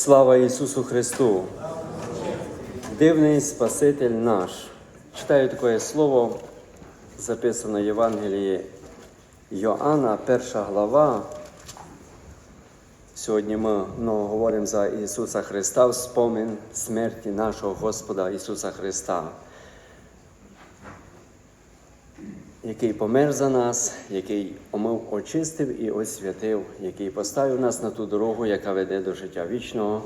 Слава Ісусу Христу! Дивний Спаситель наш. Читаю таке слово, записано в Євангелії Йоанна, перша глава. Сьогодні ми ну, говоримо за Ісуса Христа, в смерті нашого Господа Ісуса Христа, який помер за нас, який омив, очистив і освятив, який поставив нас на ту дорогу, яка веде до життя вічного,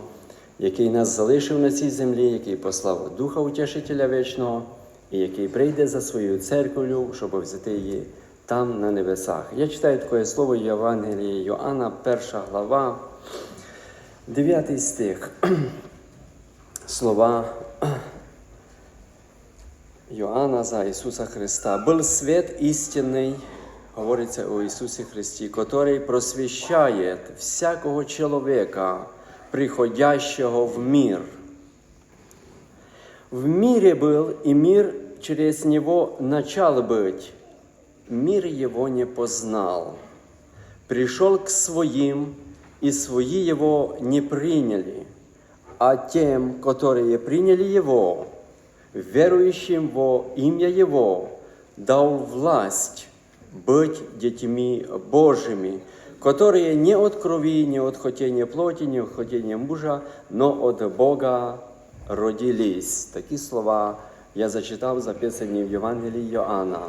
який нас залишив на цій землі, який послав Духа Утішителя вічного, і який прийде за своєю церквою, щоб взяти її там на небесах. Я читаю таке слово Євангелії Йоанна, перша глава, 9 стих. Слова Йоанна за Ісуса Христа. Был свет истинный, говориться о Ісусі Христі, который просвещает всякого человека, приходящего в мир. В мире был, и мир через него начал быть. Мир его не познал. Пришел к своим, и свои его не приняли. А тем, которые приняли его, верующим во имя Его, дал власть быть детьми Божьими, которые не от крови, не от хотения плоти, не от хотения мужа, но от Бога родились. Такі слова я зачитав, записані в Євангелії Йоанна,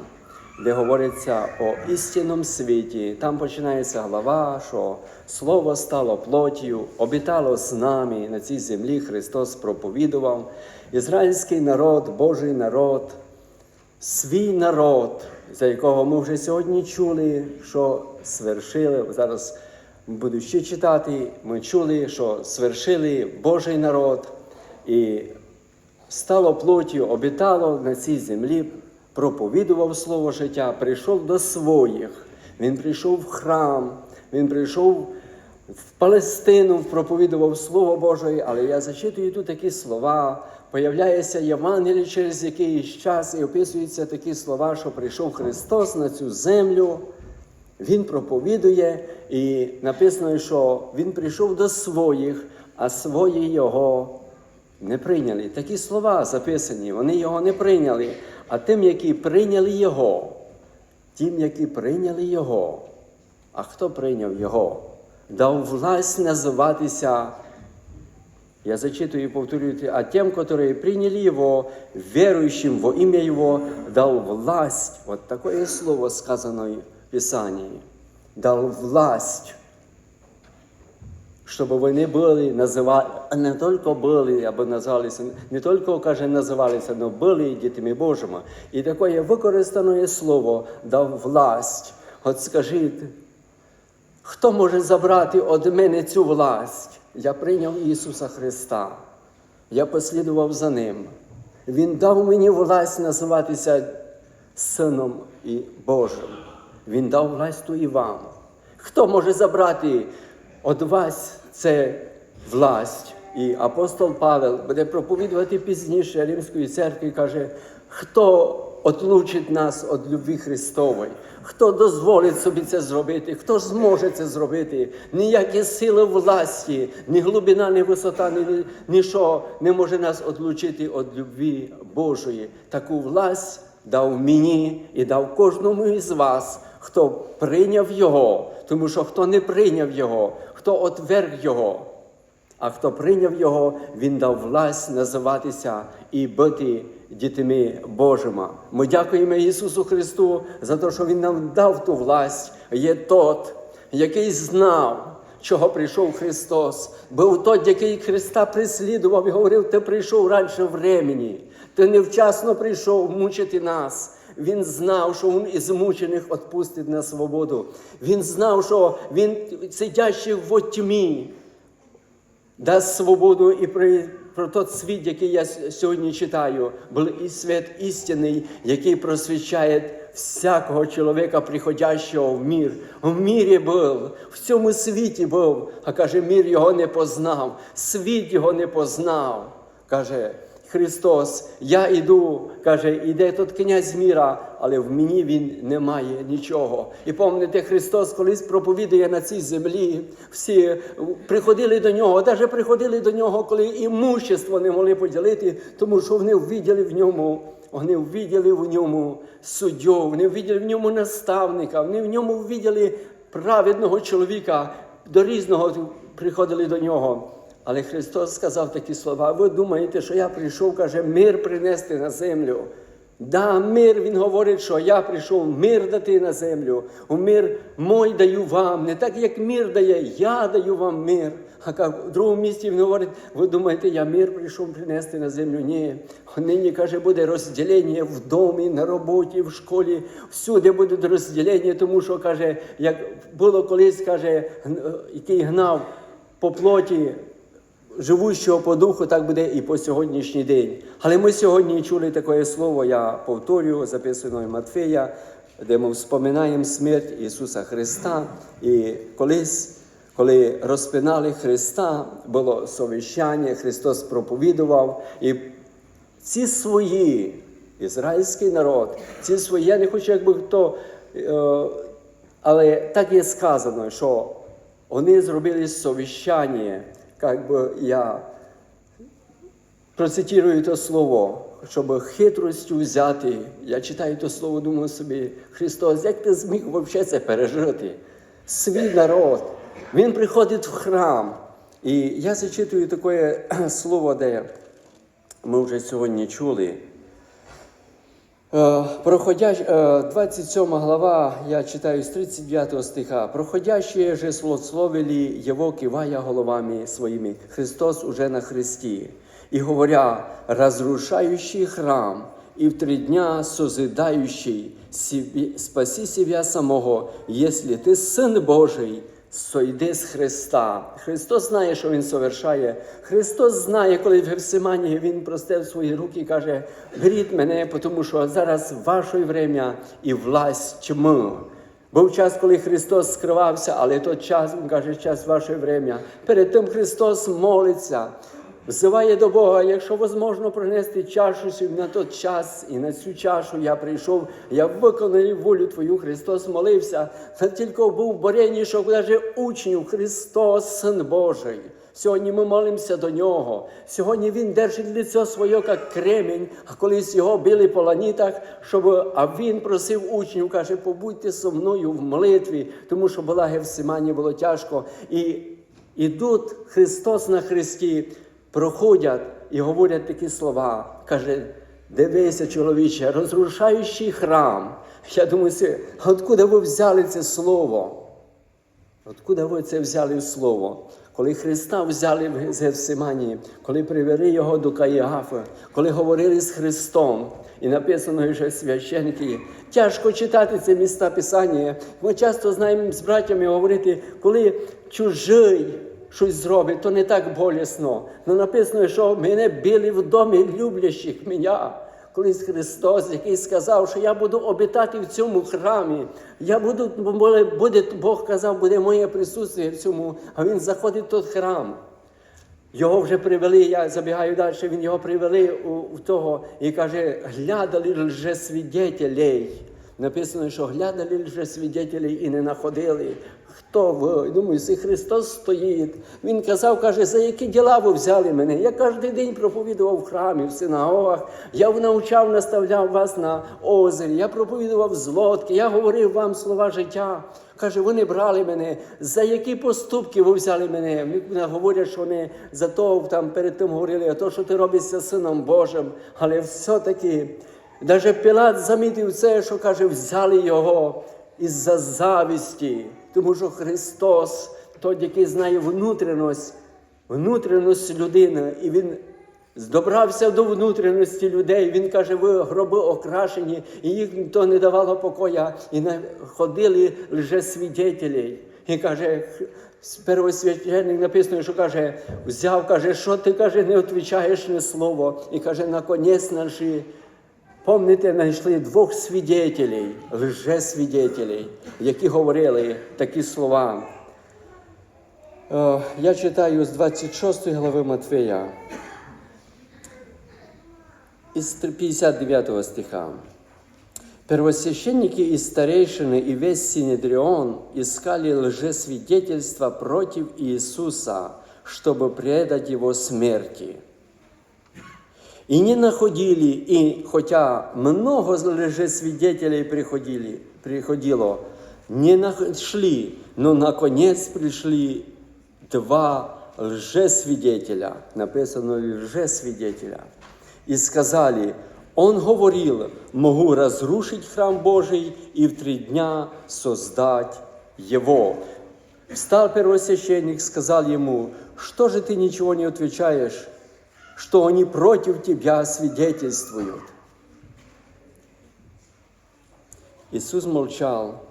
Де говориться о істинному світі. Там починається глава, що Слово стало плотію, обітало з нами на цій землі. Христос проповідував. Ізраїльський народ, Божий народ, свій народ, за якого ми вже сьогодні чули, що свершили. Зараз буду ще читати. Ми чули, що свершили Божий народ і стало плоттю, обітало на цій землі, проповідував слово життя, прийшов до своїх. Він прийшов в храм, він прийшов в Палестину, проповідував Слово Боже, але я зачитую тут такі слова. Появляється Євангеліє через якийсь час і описуються такі слова, що прийшов Христос на цю землю. Він проповідує, і написано, що Він прийшов до своїх, а свої його не прийняли. Такі слова записані, вони його не прийняли. А тим, які прийняли Його, тим, які прийняли Його. А хто прийняв Його? Дав власть називатися. Я зачитую и повторю, а тем, которые приняли Его, верующим во имя Его, дал власть. Вот такое слово сказано в Писании. Дал власть, чтобы вони були, називали, не тільки були, або називалися, не тільки, каже, називалися, але були дітьми Божими. І таке використане слово дав власть. От скажіть, Хто може забрати від мене цю власть? Я прийняв Ісуса Христа. Я послідував за Ним. Він дав мені власть називатися Сином і Божим. Він дав власть і вам. Хто може забрати від вас це власть? І апостол Павел буде проповідувати пізніше Римської церкви, каже, хто отлучить нас від любві Христової. Хто дозволить собі це зробити, хто зможе це зробити? Ніякі сили власті, ні глибина, ні висота, ні, нічого не може нас отлучити від любві Божої. Таку власть дав мені і дав кожному із вас, хто прийняв Його, тому що хто не прийняв Його, хто отверг Його. А хто прийняв його, він дав власть називатися і бути дітьми Божими. Ми дякуємо Ісусу Христу за те, що Він нам дав ту власть. Є тот, який знав, чого прийшов Христос. Був тот, який Христа прислідував і говорив, ти прийшов раніше времени, ти невчасно прийшов мучити нас. Він знав, що він із мучених відпустить на свободу. Він знав, що він сидящий в тьмі дасть свободу і при, про той світ, який я сьогодні читаю, був і світ істинний, який просвічає всякого чоловіка, приходящого в мір. В мірі був, в цьому світі був, а каже, мір його не познав, світ його не познав. Каже, Христос, я іду, каже, іде тут князь міра, але в мені він не має нічого. І пам'ятаєте, Христос колись проповідує на цій землі. Всі приходили до нього, навіть приходили до нього, коли імущество не могли поділити, тому що вони ввіділи в ньому. Вони ввіділи в ньому суддю, вони ввіділи в ньому наставника, вони в ньому ввіділи праведного чоловіка, до різного приходили до нього. Але Христос сказав такі слова: ви думаєте, що я прийшов, каже, мир принести на землю. Да, мир, він говорить, що я прийшов мир дати на землю. У мир мой даю вам. Не так, як мир дає, я даю вам мир. А в другому місці він говорить, ви думаєте, я мир прийшов принести на землю? Ні. Нині, каже, буде розділення в домі, на роботі, в школі. Всюди буде розділення, тому що, каже, як було колись, каже, який гнав по плоті живущого по духу, так буде і по сьогоднішній день. Але ми сьогодні чули таке слово, я повторюю, записано в Матфея, де ми вспоминаємо смерть Ісуса Христа. І колись, коли розпинали Христа, було совіщання, Христос проповідував. І ці свої, ізраїльський народ, ці свої, я не хочу, якби хто, е, але так є сказано, що вони зробили совіщання, як би я процитирую то слово, щоб хитростю взяти. Я читаю то слово, думаю собі, Христос, як ти зміг взагалі це пережити? Свій народ. Він приходить в храм. І я зачитую таке слово, де ми вже сьогодні чули. Е, Проходящ, е, 27 глава, я читаю з 39 стиха. Проходящие же злословили его, кивая головами своими. Христос уже на Христі. И говоря, разрушающий храм, и в три дня созидающий, спаси себя самого, если ты Сын Божий, сойди з Христа. Христос знає, що Він совершає. Христос знає, коли в Гефсиманії Він простив свої руки і каже: беріть мене, тому що зараз ваше время і власть тьми. Був час, коли Христос скривався, але той час, Він каже, час ваше время. Перед тим Христос молиться. Взиває до Бога, якщо можливо пронести чашу щоб на той час і на цю чашу я прийшов, я виконав волю Твою, Христос молився, та тільки був щоб навіть учнів Христос, Син Божий. Сьогодні ми молимося до нього. Сьогодні Він держить лицо своє, як кремінь, а колись його били по ланітах, щоб, а він просив учнів, каже, побудьте зі мною в молитві, тому що була Гевсимані, було тяжко. І ідуть Христос на Христі проходять і говорять такі слова. Каже, дивися, чоловіче, розрушаючий храм. Я думаю, откуда ви взяли це слово? Откуда ви це взяли слово? Коли Христа взяли в Гефсиманії, коли привели його до Каїафа, коли говорили з Христом, і написано, що священники, тяжко читати це міста Писання. Ми часто знаємо з братями говорити, коли чужий щось зробить, то не так болісно. Ну написано, що мене били в домі люблящих мене. Колись Христос, який сказав, що я буду обітати в цьому храмі. Я буду, буде, Бог казав, буде моє присутствие в цьому, а він заходить в той храм. Його вже привели, я забігаю далі, він його привели у, у того і каже, глядали лжесвідетелей. Написано, що глядали лжесвідетелей і не знаходили. Хто ви? Думаю, це Христос стоїть. Він казав, каже, за які діла ви взяли мене? Я кожен день проповідував в храмі, в синагогах. Я навчав, наставляв вас на озері, я проповідував з лодки, я говорив вам слова життя. Каже, вони брали мене. За які поступки ви взяли мене? Говорять, що вони за то там перед тим говорили, то, що ти робишся сином Божим. Але все-таки, навіть Пілат замітив це, що каже, взяли його із-за завісті. Тому що Христос, той, який знає внутрішність, внутрішність людини, і Він здобрався до внутрішності людей. Він каже, ви гроби окрашені, і їх ніхто не давало покоя, і ходили лжесвідетелі. І каже, первосвященник написано, що каже, взяв, каже, що ти каже, не відповідаєш на слово. І каже, наконець наші. Помните, знайшли двох свідетелей, лжесвідетелей, які говорили такі слова. Е, Я читаю з 26 глави Матфея. из 59 стиха. Первосвященники и старейшины и весь Синедрион искали лжесвидетельства против Иисуса, чтобы предать Его смерти. И не находили, и хотя много лжесвидетелей приходили, приходило, не нашли, но наконец пришли два лжесвидетеля, написано лжесвидетеля, и сказали, он говорил, могу разрушить храм Божий и в три дня создать его. Встал первосвященник, сказал ему, что же ты ничего не отвечаешь, что они против тебя свидетельствуют. Иисус молчал,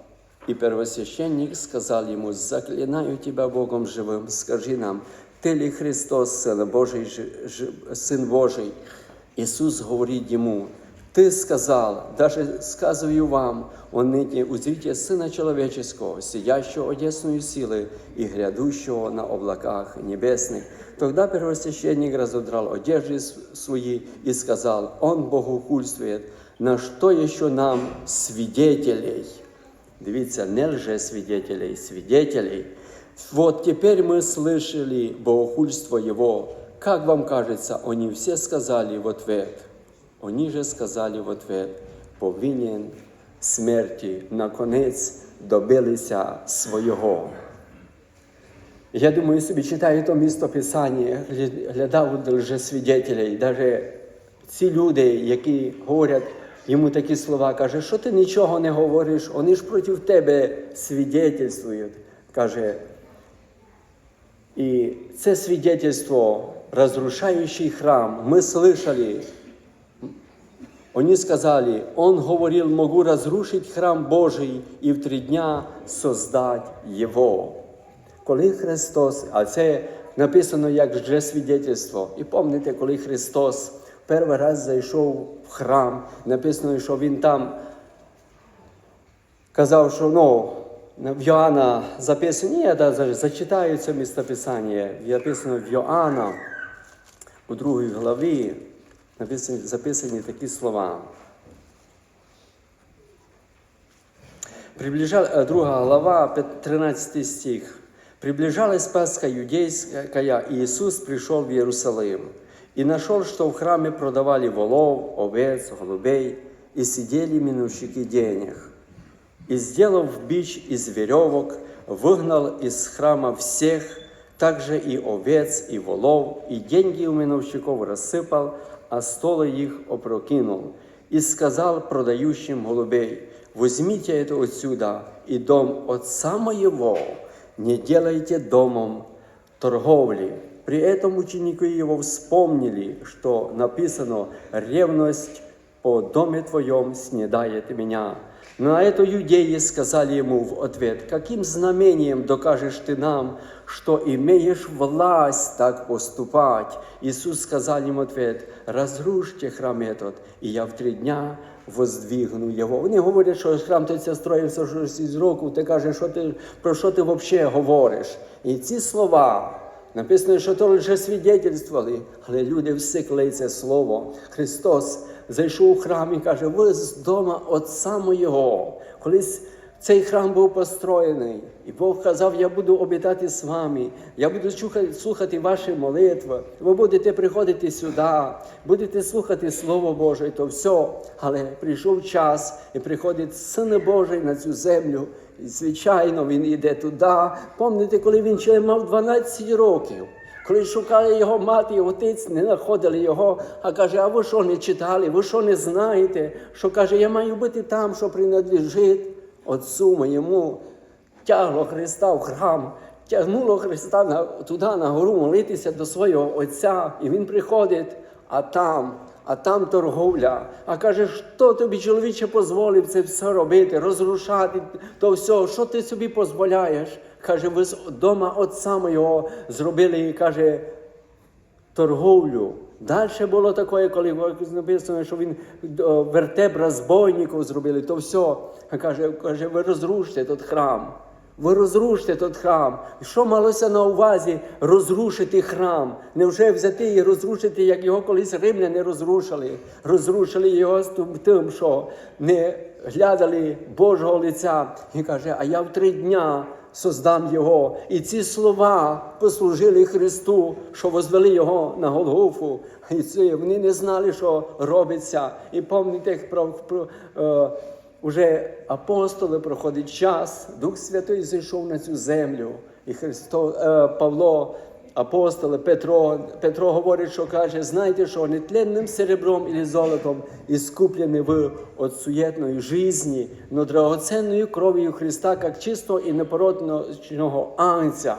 и первосвященник сказал ему, заклинаю тебя Богом живым, скажи нам, ты ли Христос, Сын Божий, жи- жи- Сын Божий? Иисус говорит ему, ты сказал, даже сказываю вам, он ныне узрите Сына Человеческого, сидящего одесную силы и грядущего на облаках небесных. Тогда первосвященник разодрал одежды с- свои и сказал, он богохульствует, на что еще нам свидетелей? Дивіться, не лжесвидетелей, свидетелей. Вот теперь мы слышали богохульство его. Как вам кажется, они все сказали в ответ. Они же сказали в ответ, повинен смерті, наконець добилися свого. Я думаю, собі читаю то місто Писання, гля- глядав лжесвідетелей, навіть ці люди, які говорять йому такі слова, каже, що ти нічого не говориш, вони ж проти тебе свідетельствують. Каже, і це свидетельство, разрушающий храм, мы слышали, Они сказали, Он говорил, могу разрушить храм Божий і в три дня создать Його. Коли Христос, а це написано як вже свідетельство. І пам'ятаєте, коли Христос перший раз зайшов в храм, написано, що Він там казав, що ну, в Йоанна записано, я да, зачитаю це містописання, написано в Йоанна у другій главі, написані, записані такі слова. Приближал, э, друга глава, пят- 13 стих. «Приближалась Пасха юдейская, и Иисус пришел в Иерусалим, и нашел, что в храме продавали волов, овец, голубей, и сидели минувщики денег. И, сделав бич из веревок, выгнал из храма всех, также и овец, и волов, и деньги у миновщиков рассыпал, а столы их опрокинул. И сказал продающим голубей, возьмите это отсюда, и дом отца моего не делайте домом торговли. При этом ученики его вспомнили, что написано «ревность по доме твоем снедает меня». На это юдеи сказали ему в ответ, «Каким знамением докажешь ты нам, что имеешь власть так поступать?» Иисус сказал им в ответ, «Разрушьте храм этот, и я в три дня воздвигну його. Вони говорять, що храм той це строївся щось із року. Ти кажеш, що ти, про що ти взагалі говориш? І ці слова написано, що то лише свідетельствували, але люди всикли це слово. Христос зайшов у храм і каже, ви з дома Отця моєго. Колись цей храм був построєний, і Бог казав, я буду обітати з вами, я буду слухати ваші молитви, ви будете приходити сюди, будете слухати Слово Боже, і то все. Але прийшов час, і приходить Син Божий на цю землю. І, звичайно, він йде туди. Пам'ятаєте, коли він ще мав 12 років. Коли шукали його мати і отець, не знаходили його, а каже, а ви що не читали, ви що не знаєте? Що каже, я маю бути там, що принадлежить Отцу моєму. Тягло Христа в храм, тягнуло Христа на, туди на гору молитися до свого Отця. І він приходить, а там, а там торговля. А каже, що тобі, чоловіче, дозволив це все робити, розрушати то все, що ти собі дозволяєш? Каже, ви з дома Отця моєго зробили, і каже, торговлю. Далі було таке, коли написано, що він о, вертеб розбойників зробили, то все. Каже, каже, ви розрушите той храм. Ви розрушите той храм. Що малося на увазі розрушити храм? Невже взяти і розрушити, як його колись римляни розрушили? Розрушили його тим, що не глядали Божого лиця. І каже, а я в три дня создам його. І ці слова послужили Христу, що возвели його на Голгофу. І це вони не знали, що робиться. І пам'ятаєте, про, про е, Уже апостоли проходить час, Дух Святий зійшов на цю землю. І Христо, е, Павло, апостоли, Петро, Петро говорить, що каже, знайте, що нетленним серебром і золотом і скуплені ви від суєтної житті, но драгоценною кров'ю Христа, як чистого і непородного анця.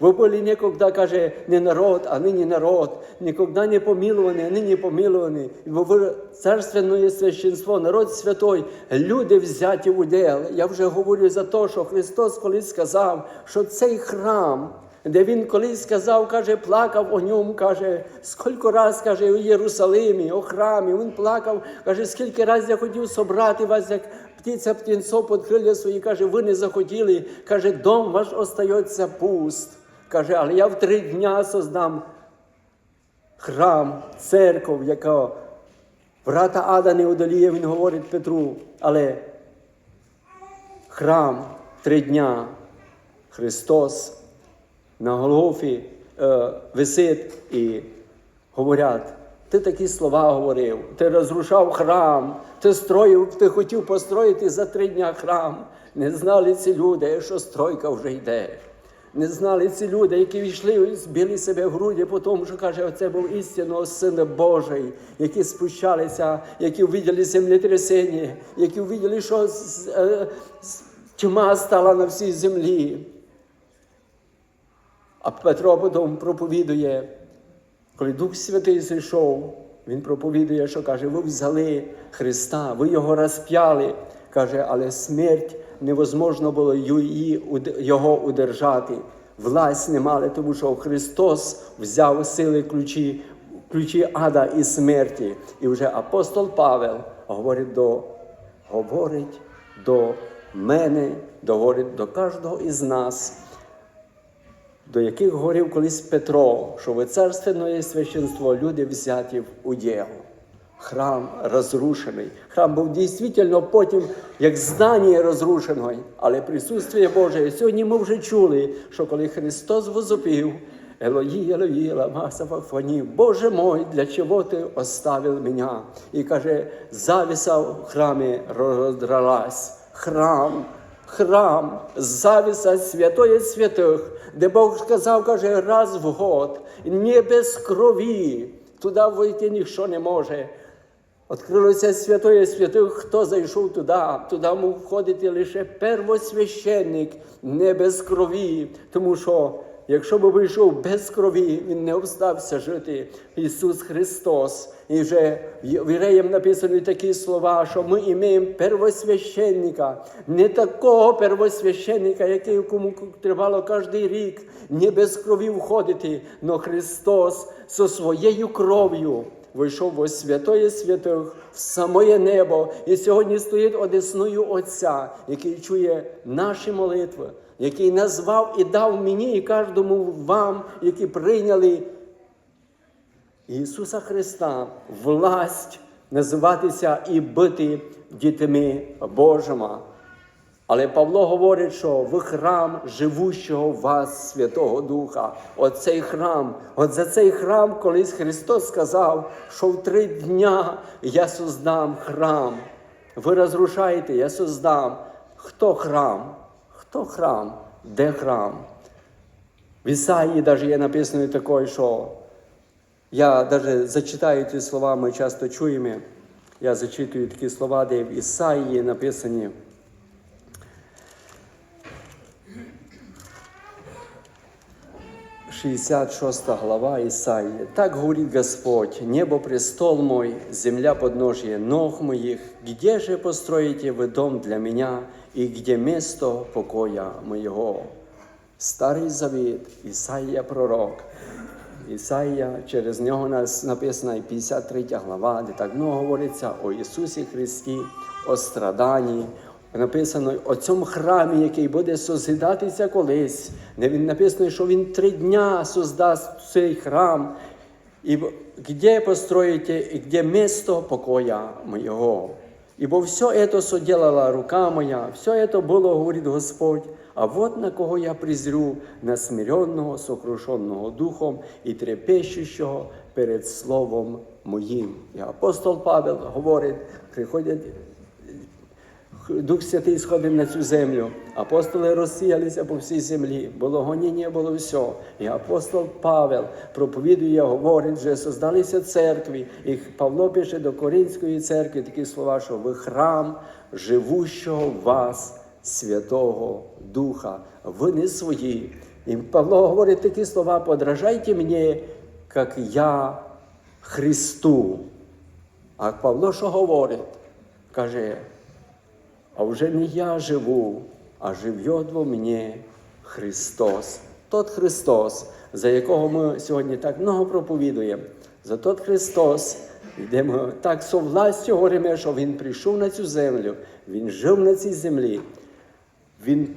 Вы были некогда, каже, не народ, а ныне народ, никогда не помиловані, а нині помиловані. Бо ви царственне священство, народ святой, люди взяті в удел. Я вже говорю за те, що Христос колись сказав, що цей храм, де він колись сказав, каже, плакав о ньому, каже, скільки раз, каже, у Єрусалимі, о храмі, він плакав, каже, скільки раз я хотів собрати вас, як птиця птінцов під крилля свої, каже, ви не захотіли, каже, дом ваш остається пуст. Каже, але я в три дня создам храм, церков, яка брата Ада не одоліє, він говорить Петру, але храм три дня. Христос на Голгофі е, висить і говорять, ти такі слова говорив, ти розрушав храм, ти строїв, ти хотів построїти за три дня храм. Не знали ці люди, що стройка вже йде. Не знали ці люди, які війшли і збили себе в груді, тому, що каже, оце був істинно син Божий, які спущалися, які увиділи землетрясення, які увиділи, що е, тьма стала на всій землі. А Петро потім проповідує, коли Дух Святий зійшов, він проповідує, що каже, ви взяли Христа, ви його розп'яли. Каже, але смерть невозможно було її, його удержати. Власть не мали, тому що Христос взяв сили ключі, ключі ада і смерті. І вже апостол Павел говорить до, говорить до мене, говорить до кожного із нас до яких говорив колись Петро, що ви царственне священство, люди взяті в уділ. Храм розрушений. Храм був дійсно потім як здання розрушений, але присутствие Боже. І сьогодні ми вже чули, що коли Христос возопів, Елої, Елої, лама сабахфані, Боже мой, для чого ти оставив мене? І каже, завіса в храмі роздралась. Храм храм, завіса святої святих, де Бог сказав, каже, раз в год, не без крові, туди вийти ніхто не може. Открилося святої святих, хто зайшов туди, туди мог входити лише первосвященник, не без крові, тому що якщо б вийшов без крові, він не встався жити. Ісус Христос. І вже в Євреям написані такі слова, що ми імеємо первосвященника, не такого первосвященника, який кому тривало кожен рік, не без крові входити, но Христос зі своєю кров'ю вийшов во святої святих в самоє небо і сьогодні стоїть одесною Отця, який чує наші молитви, який назвав і дав мені і кожному вам, які прийняли Ісуса Христа власть називатися і бити дітьми Божими. Але Павло говорить, що ви храм живущого вас Святого Духа. Оцей храм, от за цей храм колись Христос сказав, що в три дня я создам храм. Ви розрушаєте, я создам. Хто храм? Хто храм? Де храм? В Ісаї навіть є написано таке, що я навіть зачитаю ті слова, ми часто чуємо. Я зачитую такі слова, де в Ісаї написані. Шестьдесят шестая глава Исаии. Так говорит Господь, небо престол мой, земля подножие ног моих. Где же построите вы дом для меня, и где место покоя моего? Старий Завіт, Ісаїя пророк. Ісаїя, через нього нас написана і 53 глава, де так много говориться о Ісусі Христі, о страданні, написано о цьому храмі, який буде созидатися колись. Не він написано, що він три дня создасть цей храм. И где построите, и где место покоя моего? Ибо все это соделала рука моя, все это было, говорит Господь, а вот на кого я презрю, на смиренного, сокрушенного духом і трепещущого перед Словом моїм. І апостол Павел говорить, приходять Дух Святий сходив на цю землю. Апостоли розсіялися по всій землі. Було гоніння, було все. І апостол Павел проповідує, говорить, вже создалися церкві. І Павло пише до Коринської церкви такі слова, що ви храм живущого вас Святого Духа. Ви не свої. І Павло говорить такі слова: подражайте мені, як я Христу. А Павло що говорить? Каже, а вже не я живу, а живет во мені Христос. Тот Христос, за якого ми сьогодні так много проповідуємо. За тот Христос, де ми так совластю говоримо, що Він прийшов на цю землю, Він жив на цій землі, Він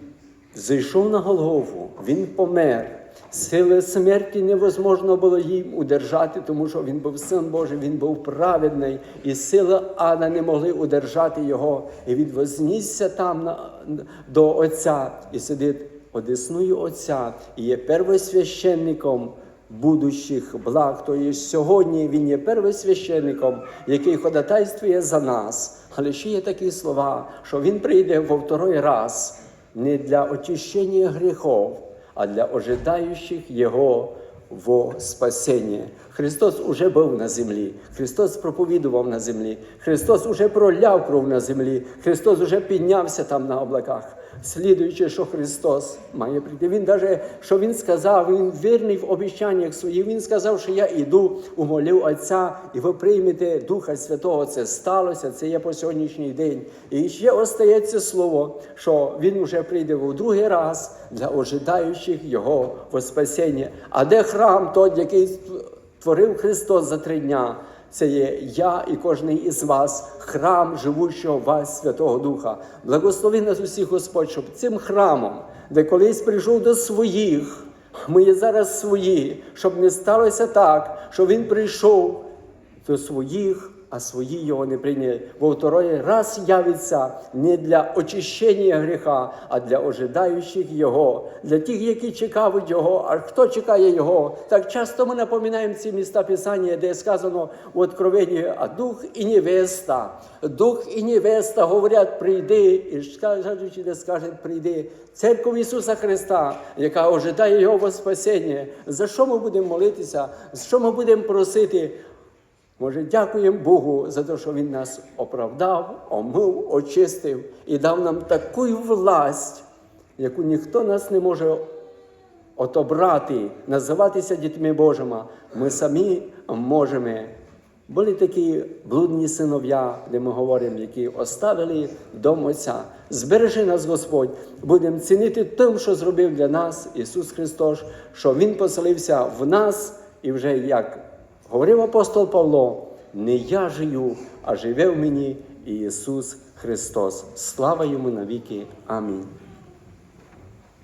зайшов на Голгофу, Він помер. Сили смерті невозможно було їм удержати, тому що він був син Божий, він був праведний, і сили ада не могли удержати його. І він вознісся там на, до Отця і сидить одесною Отця, і є первосвященником будущих благ. Тобто сьогодні він є первосвященником, який ходатайствує за нас. Але ще є такі слова, що він прийде во второй раз не для очищення гріхов а для ожидаючих Його во спасіння. Христос уже був на землі, Христос проповідував на землі, Христос уже проляв кров на землі, Христос уже піднявся там на облаках, слідуючи, що Христос має прийти. Він навіть, що Він сказав, Він вірний в обіцяннях своїх, Він сказав, що я іду, умолив Отця, і ви приймете Духа Святого. Це сталося, це є по сьогоднішній день. І ще остається слово, що Він вже прийде в другий раз для ожидаючих Його спасіння. А де храм, той, який творив Христос за три дня? Це є я і кожний із вас, храм живущого вас Святого Духа. Благослови нас усіх Господь, щоб цим храмом, де колись прийшов до своїх, ми є зараз свої, щоб не сталося так, що Він прийшов до своїх, а свої його не прийняли. Бо второй раз явиться не для очищення гріха, а для ожидаючих Його, для тих, які чекають Його. А хто чекає Його? Так часто ми напоминаємо ці міста Писання, де сказано у Откровенні, а дух і невеста. Дух і невеста говорять, прийди, і кажучи, де скажуть, прийди. Церква Ісуса Христа, яка ожидає Його Воспасіння. За що ми будемо молитися? За що ми будемо просити? Може, дякуємо Богу за те, що Він нас оправдав, омив, очистив і дав нам таку власть, яку ніхто нас не може отобрати, називатися дітьми Божими. Ми самі можемо. Були такі блудні синов'я, де ми говоримо, які оставили дом Отця. Збережи нас, Господь, будемо цінити тим, що зробив для нас Ісус Христос, що Він поселився в нас і вже як. Говорив апостол Павло, не я жию, а живе в мені Ісус Христос. Слава йому навіки. Амінь.